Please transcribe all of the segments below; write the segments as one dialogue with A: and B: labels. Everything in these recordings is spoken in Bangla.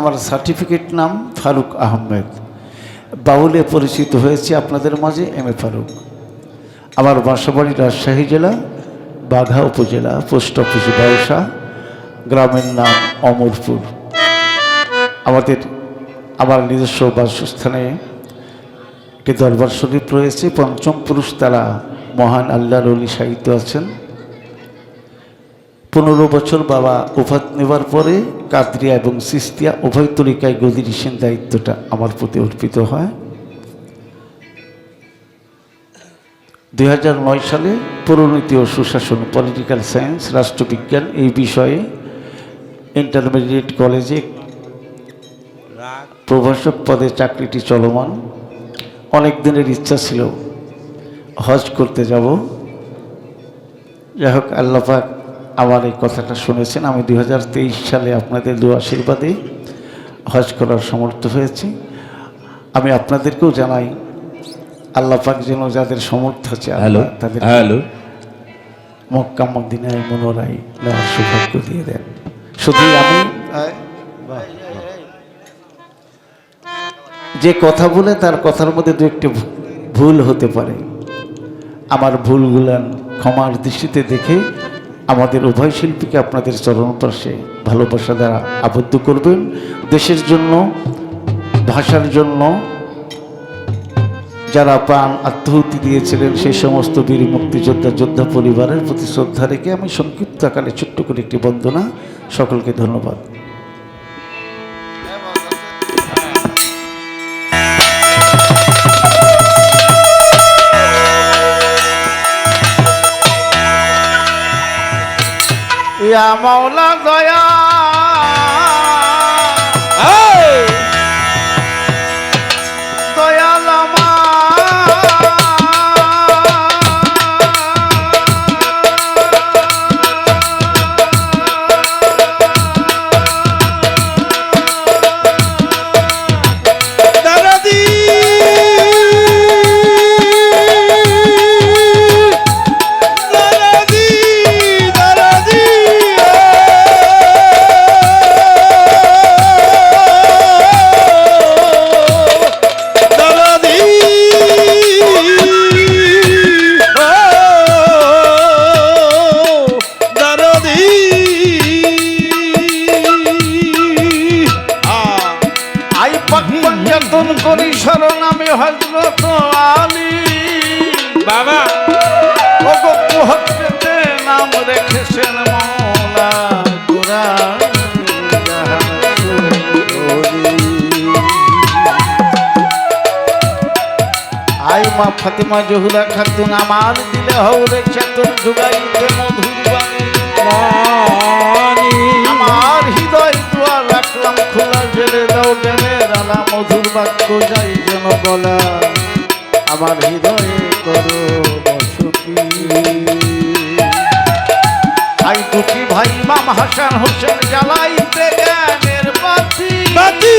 A: আমার সার্টিফিকেট নাম ফারুক আহমেদ। বাউলে পরিচিত হয়েছে আপনাদের মাঝে, এম এ ফারুক। আমার বাসাবাড়ি রাজশাহী জেলা, বাঘা উপজেলা, পোস্ট অফিস ব্যবসা গ্রামের নাম অমরপুর। আমাদের, আমার নিজস্ব বাসস্থানে একটি দরবার শরীফ রয়েছে, পঞ্চম পুরুষ তারা মহান আল্লাহর অলি সাহিত্য আছেন। পনেরো বছর বাবা উফাত নেবার পরে কাদরিয়া এবং সিস্তিয়া উভয় তরিকায় গদি ঋষের দায়িত্বটা আমার প্রতি অর্পিত হয়। দু হাজার নয় সালে পরিণতি ও সুশাসন পলিটিক্যাল সায়েন্স রাষ্ট্রবিজ্ঞান এই বিষয়ে ইন্টারমিডিয়েট কলেজে প্রভাষক পদে চাকরিটি চলমান। অনেক দিনের ইচ্ছা ছিল হজ করতে যাব। যাই হোক আল্লাপাক আমার এই কথাটা শুনেছেন। আমি দু হাজার তেইশ সালে আপনাদের দু আশীর্বাদে হজ করার সমর্থ হয়েছি। আমি আপনাদেরকেও জানাই আল্লাপাক যেন যাদের সমর্থ আছে আল্লাহ
B: হ্যালো
A: তাদের
B: হ্যালো।
A: মক্কা মদিনায় মনোরাই নেওয়ার সৌভাগ্য দিয়ে দেন। শুধু আমি যে কথা বলে তার কথার মধ্যে দু একটি ভু- ভুল হতে পারে। আমার ভুলগুলান ক্ষমার দৃষ্টিতে দেখে আমাদের উভয় শিল্পীকে আপনাদের চরণ পাশে ভালোবাসা দ্বারা আবদ্ধ করবেন। দেশের জন্য, ভাষার জন্য, যারা প্রাণ আত্মহুতি দিয়েছিলেন, সেই সমস্ত বীর মুক্তিযোদ্ধা, যোদ্ধা পরিবারের প্রতি শ্রদ্ধা রেখে আমি সংক্ষিপ্ত আকারে ছোট্ট করে একটি বন্দনা সকলকে ধন্যবাদ। ইয়া মাওলা দয়া পঞ্চাতন করি শরণ আমি হজরত আলী।
B: বাবা।
A: ওগো কুহকতে নাম রেখেছেন মৌলা আই মা ফাতিমা জহুরা খাতুন আমার দিলে হৌরে চেতন যুগাইতে মধুর আমার হৃদয় দুয়ার রাখলাম খোলা জেলে দাও আলা মধুর বাক্য যাই যেন বলা, আমার হৃদয়ে করো বসতি। আই দুটি ভাই মাম হাসান হোসেন জ্বালাইতে জ্ঞানের বাতি।
B: বাতি!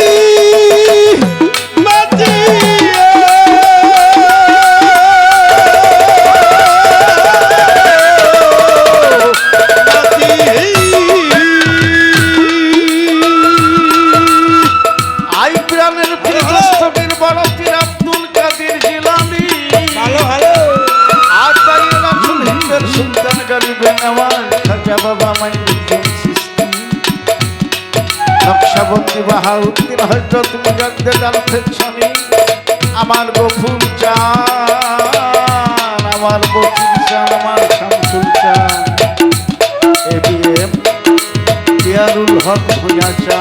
A: নকশাবন্দি বাহাউদ্দিন হজরত মুজাদ্দেদ ফেকশনি আমার গফুর চান, আমার বকুর চান, আমার শামসুল চান। এবিএম দিয়ারুল হক ভুয়া চান।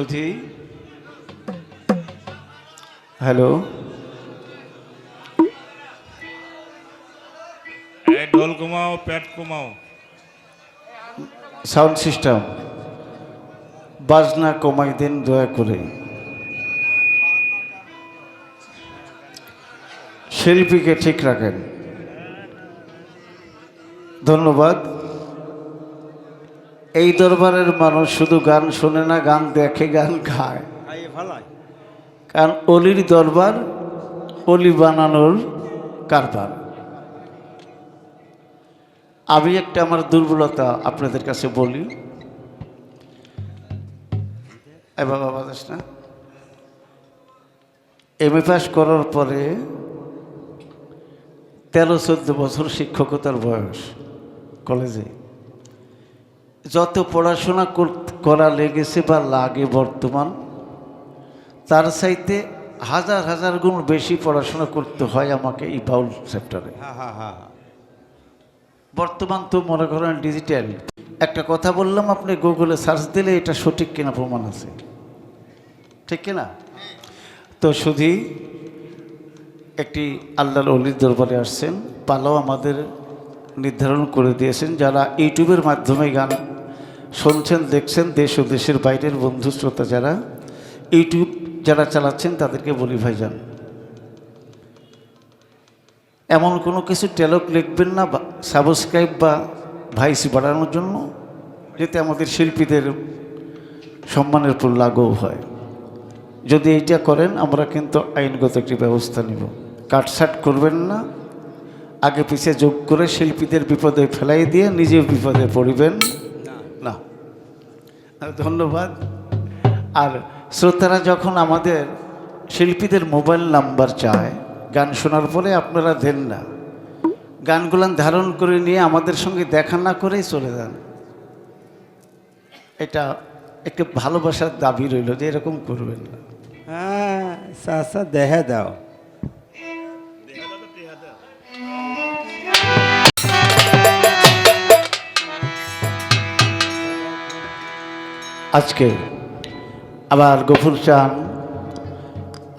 A: সুধী হ্যালো
B: ঢোল কমাও প্যাট কমাও
A: সাউন্ড সিস্টেম বাজনা কমাই দিন দয়া করে। শিল্পীকে ঠিক রাখেন। ধন্যবাদ। এই দরবারের মানুষ শুধু গান শোনে না গান দেখে গান খায়। কারণ অলির দরবার অলি বানানোর কারবার। আমি একটা আমার দুর্বলতা আপনাদের কাছে বলি। বাবা বাতাস না? এম এ পাস করার পরে তেরো চোদ্দ বছর শিক্ষকতার বয়স কলেজে। যত পড়াশোনা কর- করা লেগেছে বা লাগে বর্তমান তার চাইতে হাজার হাজার গুণ বেশি পড়াশোনা করতে হয় আমাকে এই বাউল সেক্টরে।
B: হ্যাঁ হ্যাঁ হ্যাঁ
A: বর্তমান তো মনে করেন ডিজিটাল একটা কথা বললাম আপনি গুগলে সার্চ দিলে এটা সঠিক কিনা প্রমাণ আছে। ঠিক কিনা? তো শুধু একটি আল্লাহর অলির দরবারে আসছেন পালাও আমাদের নির্ধারণ করে দিয়েছেন যারা ইউটিউবের মাধ্যমে গান শুনছেন, দেখছেন, দেশ ও দেশের বাইরের বন্ধু শ্রোতা যারা, ইউটিউব যারা চালাচ্ছেন, তাদেরকে বলি ভাইজান। এমন কোনো কিছু টেলক লিখবেন না সাবস্ক্রাইব বা ভাইস বাড়ানোর জন্য, যাতে আমাদের শিল্পীদের সম্মানের উপর লাগু হয়। যদি এইটা করেন, আমরা কিন্তু আইনগত একটি ব্যবস্থা নিব। কাটসাট করবেন না, আগে পিছিয়ে যোগ করে শিল্পীদের বিপদে ফেলাই দিয়ে নিজেও বিপদে পড়িবেন। ধন্যবাদ। আর শ্রোতারা যখন আমাদের শিল্পীদের মোবাইল নাম্বার চায়, গান শোনার পরে আপনারা দেন না। গানগুলান ধারণ করে নিয়ে আমাদের সঙ্গে দেখা না করেই চলে যান। এটা একটু ভালোবাসার দাবি রইল যে এরকম করবেন না।
C: হ্যাঁ দেখে দাও।
A: আজকে আবার গফুর চান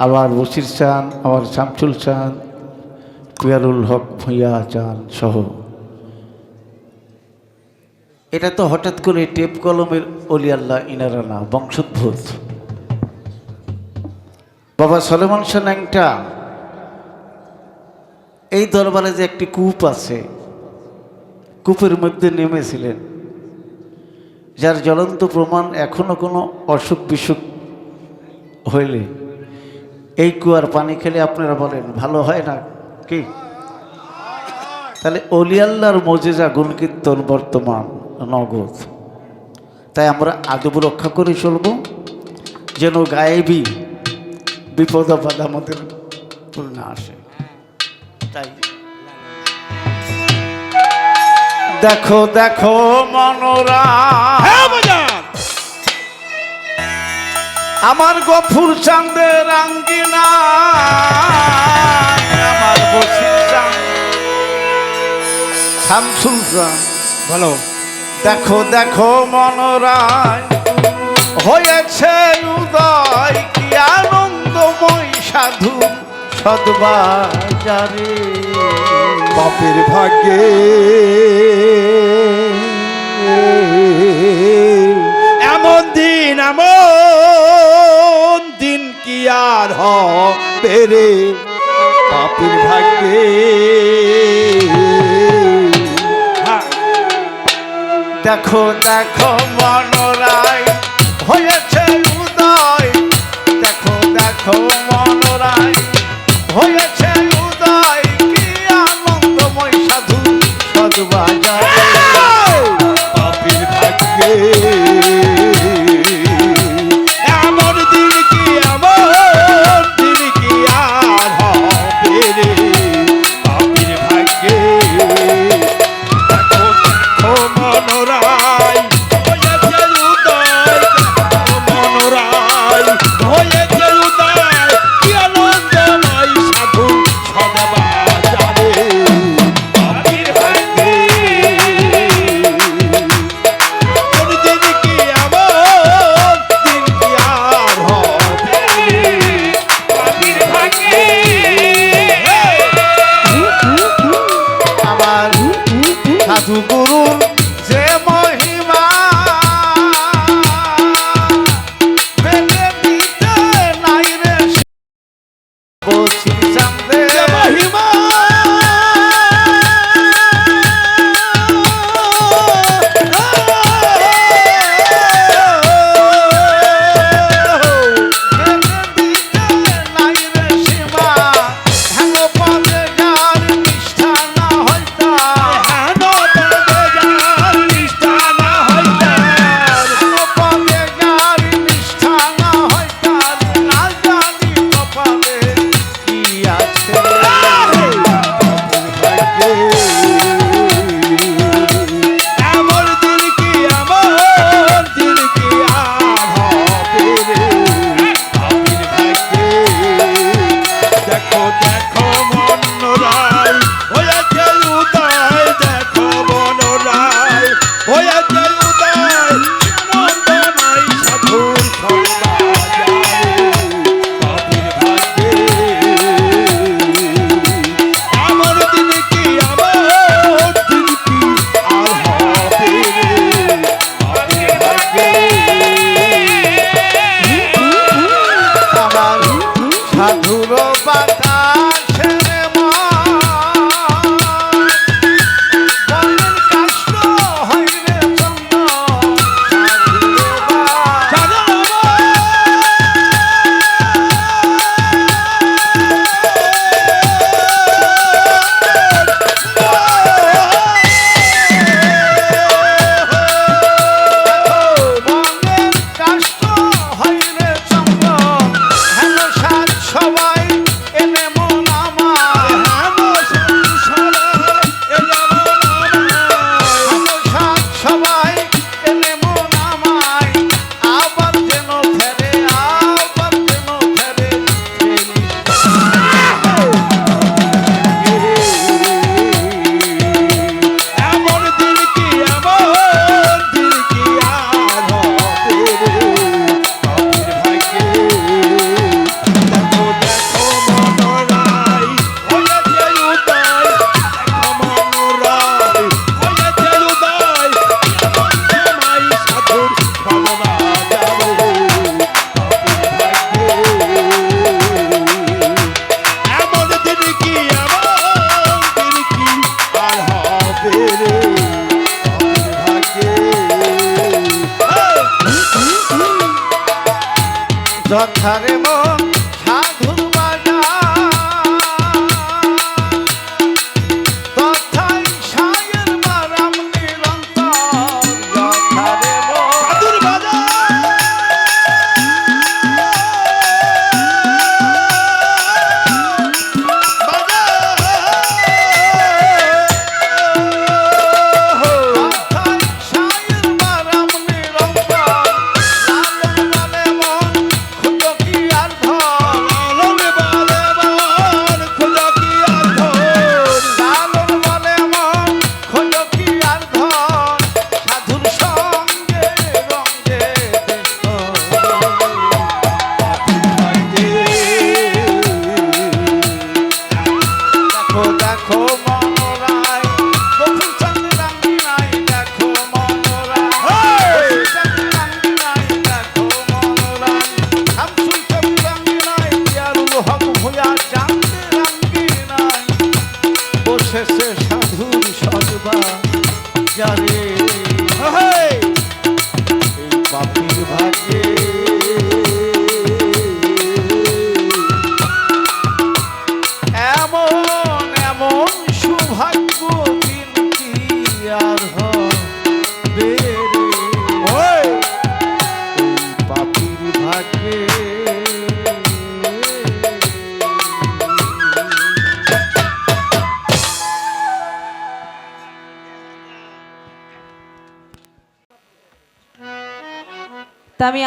A: আবার বসির চান আবার শামসুল চান কুয়ারুল হক ভূঁইয়া চান সহ। এটা তো হঠাৎ করে টেপ কলমের অলি আল্লাহ ইনারা না, বংশোদ্ভূত। বাবা সলেমান ন্যাংটা, এই দরবারে যে একটি কূপ আছে, কূপের মধ্যে নেমেছিলেন। যার জ্বলন্ত প্রমাণ এখনও কোনো অসুখ বিসুখ হইলে, এই কুয়ার পানি খেলে আপনারা বলেন, ভালো হয় না কি? তাহলে অলিয়াল্লার মজেজা, গুণকীর্তন বর্তমান, নগদ। তাই আমরা আদব রক্ষা করে চলব, যেন গায়েবী বিপদ আপদ আমাদের না আসে। তাই। দেখো দেখো মনোরা। আমার গফুর চাঁদের আঙ্গিনা আমার শামসুল
C: ভালো
A: দেখো দেখো মনোরায় হয়েছে উদয় কি আনন্দময় সাধু সদবাজারে।
C: বাপের ভাগ্যে। এমন দিন এমন দিন কি আর হবে রে? বাপের ভাগ্যে। হ্যাঁ,
A: দেখো দেখো মনোরায় সাধু
C: গুরু যে ময় that.
A: যথারে মা দেখো দেখো মনোরায়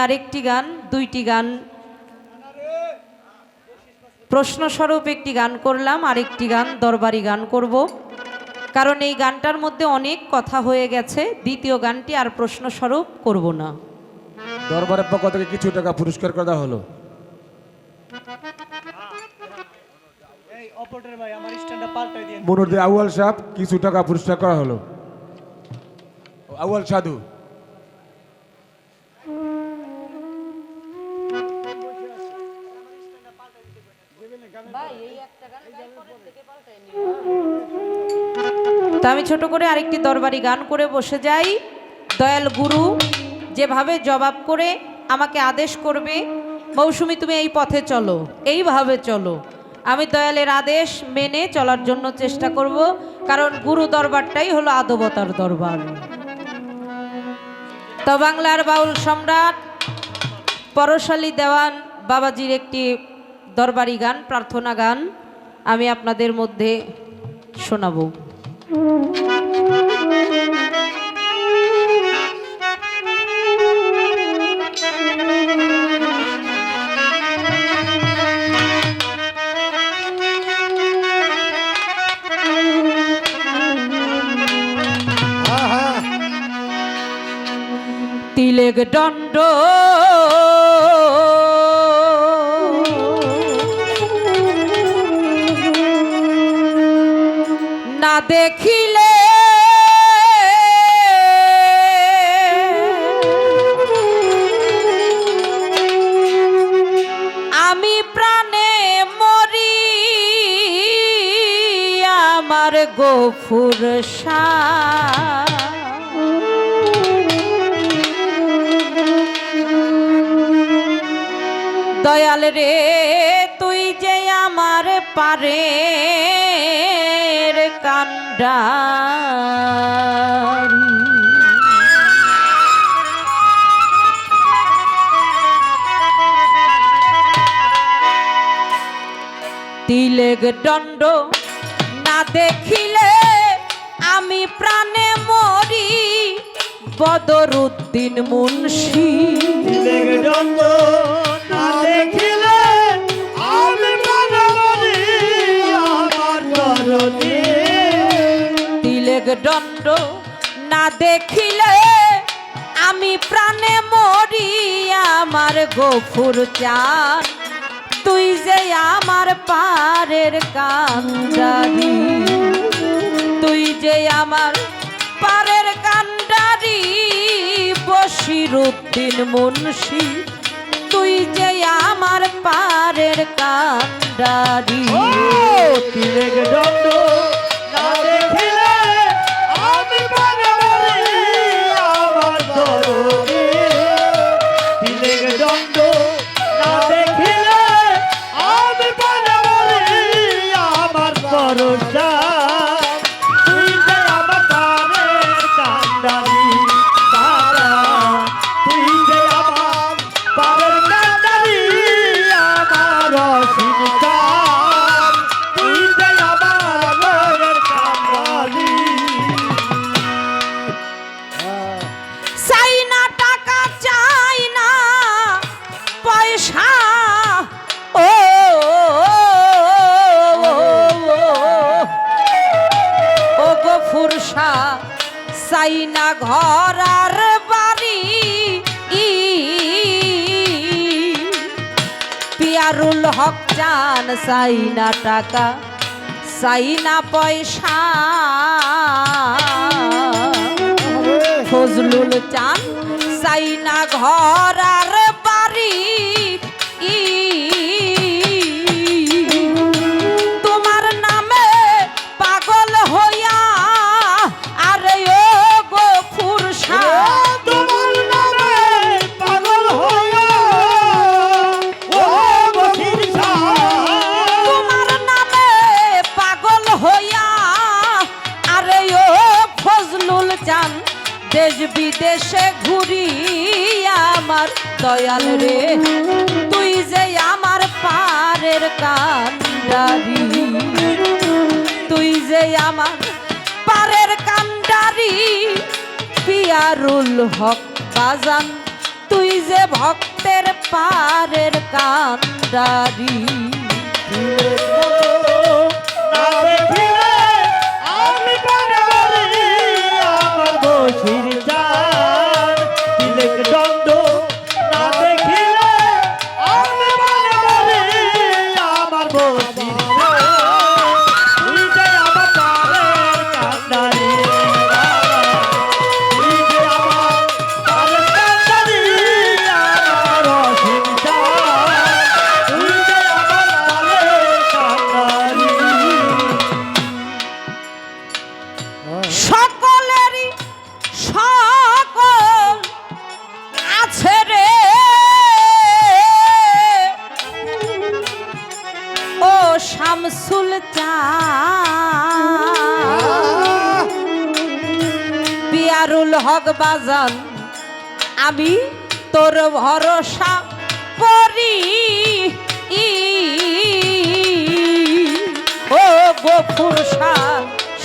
D: আরেকটি গান দুইটি গান। প্রশ্নস্বরূপ একটি গান করলাম আরেকটি গান দরবারি গান করব। কারণ এই গানটার মধ্যে অনেক কথা হয়ে গেছে দ্বিতীয় গানটি আর প্রশ্নস্বরূপ করব না।
E: দরবারের পক্ষ থেকে কিছু টাকা পুরস্কার করা হলো। মনুরদের আউয়াল সাহেব কিছু টাকা পুরস্কার করা হলো। আউয়াল সাধু।
D: তা আমি ছোট করে আরেকটি দরবারি গান করে বসে যাই। দয়াল গুরু যেভাবে জবাব করে আমাকে আদেশ করবে, মৌসুমি তুমি এই পথে চলো, এইভাবে চলো। আমি দয়ালের আদেশ মেনে চলার জন্য চেষ্টা করব, কারণ গুরু দরবারটাই হলো আদবতার দরবার। তো বাংলার বাউল সম্রাট, পরশালী দেওয়ান বাবাজির একটি দরবারি গান, প্রার্থনা গান আমি আপনাদের মধ্যে শোনাবো। তিলেক দণ্ড না দেখিলে। আমি প্রাণে মরি আমার গফুর দয়াল রে আমার পারে কান্ডারি। তিলেক দণ্ড না দেখিলে আমি প্রাণে মরি, বদরুদ্দিন মুন্সি। দণ্ড না দেখিলে আমি প্রাণে মরি আমার গফুর চান। তুই যে আমার পারের কান্ডারি, তুই যে আমার পারের কান্ডারি বসিরুদ্দিন মুন্সি, তুই যে আমার পারের কান্ডারি।
B: দণ্ড। না
D: আশা। ও ও গো ফুরসা চাই না ঘর আর বাড়ি। পিয়ারুল হক চান চাই না টাকা চাই না পয়সা। ফজলুল চান চাই না ঘর আর দেশ বিদেশে ঘুরি আমার দয়াল রে, তুই যে আমার পারের কান্ডারি, তুই যে আমার পারের কান্ডারি, পিয়ারুল হক বাজান, তুই যে ভক্তের পারের কান্ডারি।
B: না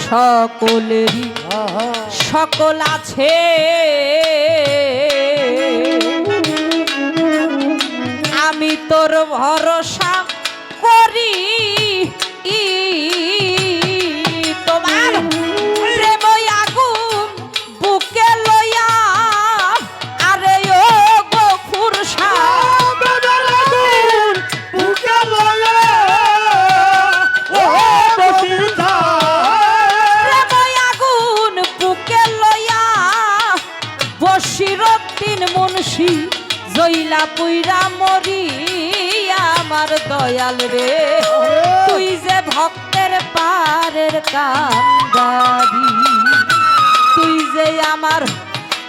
D: সকলেরই সকল আছে। আমি তোর ভরসা জইলা পুইরা মরি আমার দয়াল রে। তুই যে ভক্তের পারের কান্দারি তুই যে আমার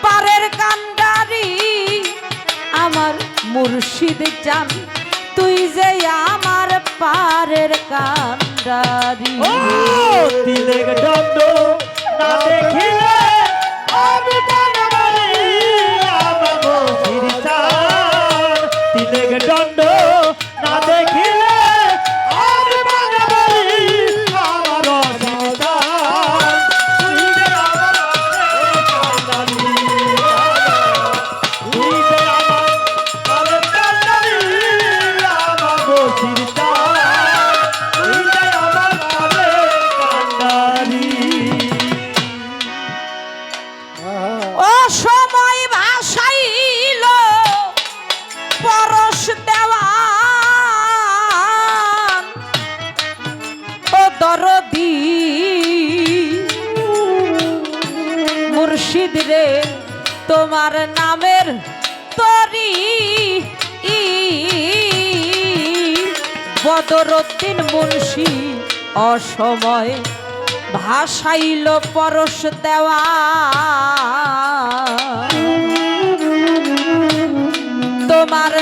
D: পারের কান্দারি আমার মুর্শিদ চান তুই যে আমার পারের কান্দারি
B: দণ্ড না দেখিলে? তিলেক দণ্ড না
D: বদরুদ্দিন মুন্সি অসময় ভাসাইল পরশ দেওয়া। তোমার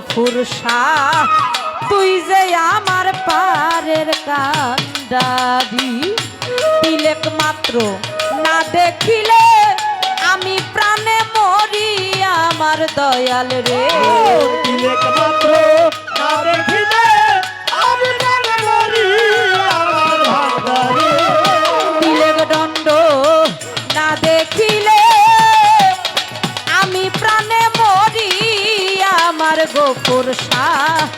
D: শাহ তুই যে আমার পারের কান্দাদি তিলেক মাত্র না দেখিলে আমি প্রাণে মরি আমার দয়াল রে।
B: তিলেক মাত্র না দেখিলে
D: শাহ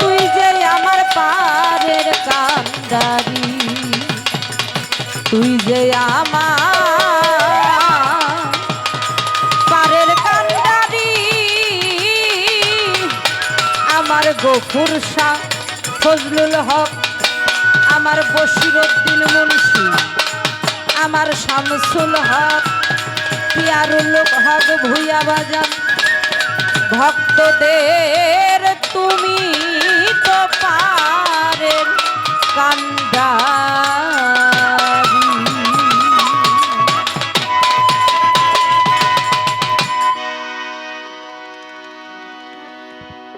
D: তুই যে আমার পারের কান্দারি, তুই যে আমার পারের কান্দারি, আমার গোপুর শাহ ফজলুল হক, আমার বশিরুদ্দিন মুন্সি, আমার শামসুল হক, পিয়ারুল হক ভুইয়া বাজান ভক্তদের তুমি তো পারেন কান্ডা